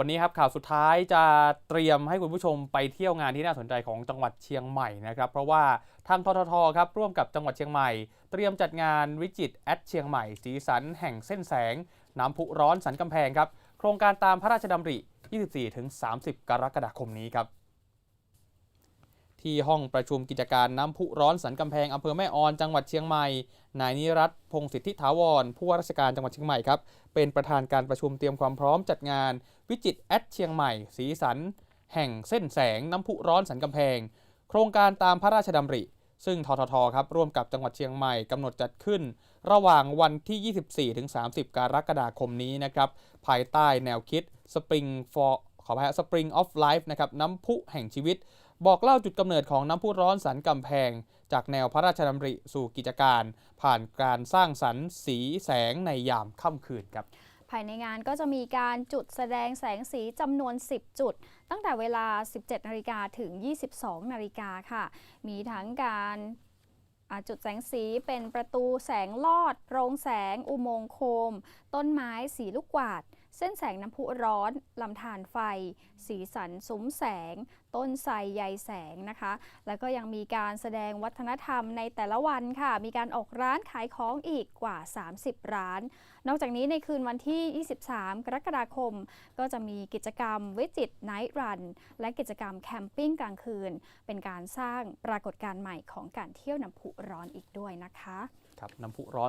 วันนี้ครับข่าวสุดท้ายจะเตรียมให้คุณผู้ชมไปเที่ยวงานที่น่าสนใจของจังหวัดเชียงใหม่นะครับเพราะว่าทางทททครับร่วมกับจังหวัดเชียงใหม่ เตรียมจัดงานวิจิตแอดเชียงใหม่ สีสันแห่งเส้นแสง น้ำพุร้อนสันกำแพงครับโครงการตามพระราชดำริ 24-30 กรกฎาคมนี้ครับ ที่ห้องประชุมกิจการน้ำพุร้อนสันกำแพงอำเภอแม่ออนจังหวัดเชียงใหม่นายนิรัตพงศิทธิถาวรผู้ว่าราชการจังหวัดเชียงใหม่ครับเป็นประธานการประชุมเตรียมความพร้อมจัดงาน วิจิตแอดเชียงใหม่ สีสัน แห่งเส้นแสงน้ำพุร้อนสันกำแพง โครงการตามพระราชดำริ ซึ่งทททครับร่วมกับจังหวัดเชียงใหม่กำหนดจัดขึ้น ระหว่างวันที่ 24ถึง30 กรกฎาคมนี้นะครับภายใต้แนวคิด Spring for ขออภัยะ Spring of Life นะครับน้ำพุแห่งชีวิต บอกเล่าจุดกำเนิดของน้ำพุร้อนสันกำแพง จากแนวพระราชดำริสู่กิจการ ผ่านการสร้างสรรค์สีแสงในยามค่ำคืนครับภายในงานก็จะมีการจุดแสดงแสงสีจำนวน 10 จุด ตั้งแต่เวลา 17นาฬิกาถึง 22นาฬิกาค่ะ มีทั้งการจุดแสงสีเป็นประตูแสงลอด โรงแสง อุโมงค์โคม ต้นไม้สีลูกกวาด เส้นแสงน้ำพุร้อนลำธารไฟ สีสันซุ้มแสง ต้นไทรใยแสงนะคะ แล้วก็ยังมีการแสดงวัฒนธรรมในแต่ละวันค่ะ มีการออกร้านขายของอีกกว่า 30 ร้าน นอกจากนี้ในคืนวันที่ 23 กรกฎาคม ก็จะมีกิจกรรมวิจิตไนท์รัน และกิจกรรมแคมปิ้งกลางคืน เป็นการสร้างปรากฏการณ์ใหม่ของการเที่ยวน้ำพุร้อนอีกด้วยนะคะ ครับน้ำพุร้อน